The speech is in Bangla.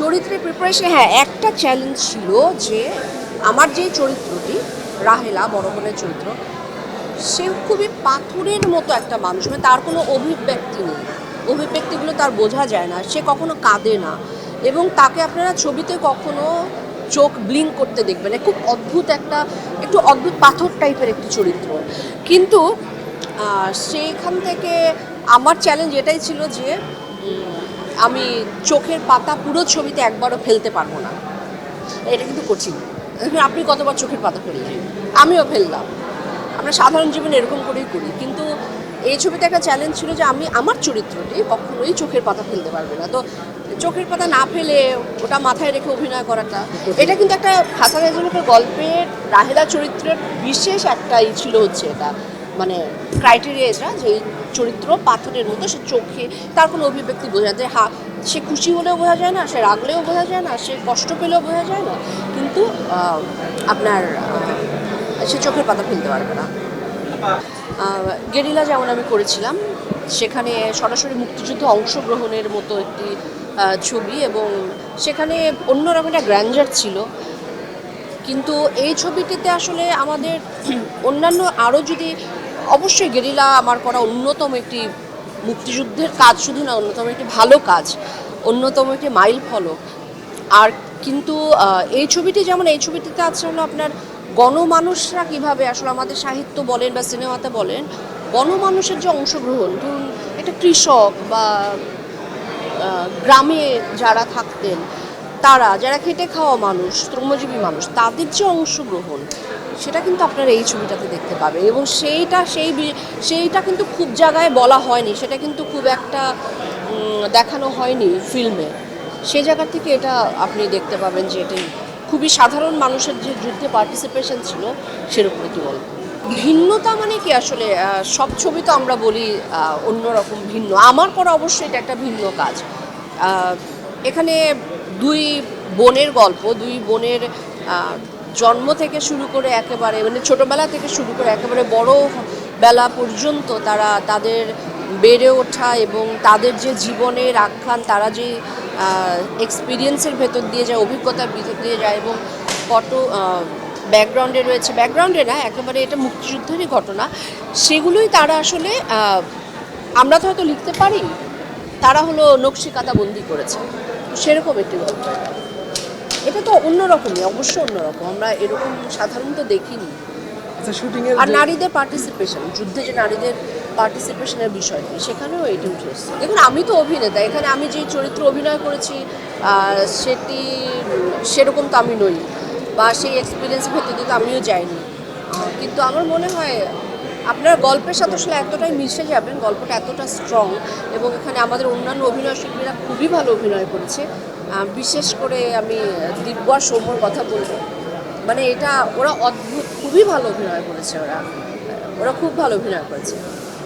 চরিত্রের প্রিপারেশন হ্যাঁ একটা চ্যালেঞ্জ ছিল যে আমার যে চরিত্রটি রাহেলা বড় বোনের চরিত্র সে খুবই পাথরের মতো একটা মানুষ মানে তার কোনো অভিব্যক্তি নেই। অভিব্যক্তিগুলো তার বোঝা যায় না সে কখনো কাঁদে না। এবং তাকে আপনারা ছবিতে কখনো চোখ ব্লিঙ্ক করতে দেখবেন খুব অদ্ভুত একটা একটু অদ্ভুত পাথর টাইপের একটি চরিত্র। কিন্তু আহ, সেইখান থেকে আমার চ্যালেঞ্জ এটাই ছিল যে আমি চোখের পাতা পুরো ছবিতে একবারও ফেলতে পারব না। এটা কিন্তু কঠিন। আপনি কতবার চোখের পাতা ফেললেন? আমিও ফেললাম। আমরা সাধারণ জীবনে এরকম করেই করি। কিন্তু এই ছবিতে একটা চ্যালেঞ্জ ছিল যে আমি আমার চরিত্রটি কখনোই চোখের পাতা ফেলতে পারবে না। তো চোখের পাতা না ফেলে ওটা মাথায় রেখে অভিনয় করাটা, এটা কিন্তু একটা হাসান হাজুলকের গল্পের রাহেলা চরিত্রের বিশেষ একটা ই ছিল হচ্ছে এটা। মানে ক্রাইটেরিয়া এটা যে চরিত্র পাথরের মতো সে চোখে, তার কোনো অভিব্যক্তি বোঝা যায় হা, সে খুশি হলেও বোঝা যায় না, সে রাগলেও বোঝা যায় না, সে কষ্ট পেলেও বোঝা যায় না, কিন্তু আপনার সে চোখের পাতা ফেলতে পারবে না। গেরিলা যেমন আমি করেছিলাম, সেখানে সরাসরি মুক্তিযুদ্ধে অংশগ্রহণের মতো একটি ছবি এবং সেখানে অন্যরকম একটা গ্র্যান্ডার ছিল। কিন্তু এই ছবিটিতে আসলে আমাদের, অন্যান্য আরও যদি অবশ্যই গেরিলা আমার করা অন্যতম একটি মুক্তিযুদ্ধের কাজ, শুধু না অন্যতম একটি ভালো কাজ, অন্যতম একটি মাইল ফলক। আর কিন্তু এই ছবিটি যেমন, এই ছবিটিতে আছে হলো আপনার গণমানুষরা কীভাবে আসলে আমাদের সাহিত্য বলেন বা সিনেমাতে বলেন, গণমানুষের যে অংশগ্রহণ, ধরুন একটা কৃষক বা গ্রামে যারা থাকতেন তারা, যারা খেটে খাওয়া মানুষ, শ্রমজীবী মানুষ, তাদের যে অংশগ্রহণ, সেটা কিন্তু আপনারা এই ছবিটাতে দেখতে পাবেন। এবং সেইটা, সেই সেইটা কিন্তু খুব জায়গায় বলা হয়নি, সেটা কিন্তু খুব একটা দেখানো হয়নি ফিল্মে। সেই জায়গা থেকে এটা আপনি দেখতে পাবেন যে এটাই খুবই সাধারণ মানুষের যে যুদ্ধে পার্টিসিপেশন ছিল, সেরকম একটি গল্প ভিন্নতা মানে কি আসলে? সব ছবি তো আমরা বলি অন্যরকম ভিন্ন। আমার করা অবশ্যই এটা একটা ভিন্ন কাজ। এখানে দুই বোনের গল্প, দুই বোনের জন্ম থেকে শুরু করে একেবারে মানে ছোটোবেলা থেকে শুরু করে একেবারে বড় বেলা পর্যন্ত তারা তাদের বেড়ে ওঠা এবং তাদের যে জীবনের আখ্যান, তারা যে এক্সপিরিয়েন্সের ভেতর দিয়ে যায়, অভিজ্ঞতার ভিতর দিয়ে যায় এবং কত ব্যাকগ্রাউন্ডে রয়েছে। ব্যাকগ্রাউন্ডে না, একেবারে এটা মুক্তিযুদ্ধেরই ঘটনা। সেগুলোই তারা আসলে আমরা তো হয়তো লিখতে পারি তারা হলো নকশিকাতা বন্দি করেছে। সেরকম একটি গল্প। এটা। তো অন্যরকমই অবশ্য অন্যরকম। আমরা এরকম সাধারণত দেখিনি। আচ্ছা আর নারীদের পার্টিসিপেশন যুদ্ধে যে নারীদের পার্টিসিপেশনের বিষয়টি সেখানেও এটি উঠে এসছে। দেখুন আমি তো অভিনেতা এখানে আমি যে চরিত্র অভিনয় করেছি সেটি সেরকম তো আমি নই বা সেই এক্সপিরিয়েন্স ভেতর দিয়ে তো আমিও যাইনি। কিন্তু আমার মনে হয় আপনার গল্পের সাথে আসলে এতটাই মিশে যাবেন, গল্পটা এতটা স্ট্রং এবং এখানে আমাদের অন্যান্য অভিনয় শিল্পীরা খুবই ভালো অভিনয় করেছে। বিশেষ করে আমি দিব্য আর সৌম্যর কথা বলব। মানে এটা ওরা অদ্ভুত, খুবই ভালো অভিনয় করেছে ওরা। ওরা খুব ভালো অভিনয় করেছে।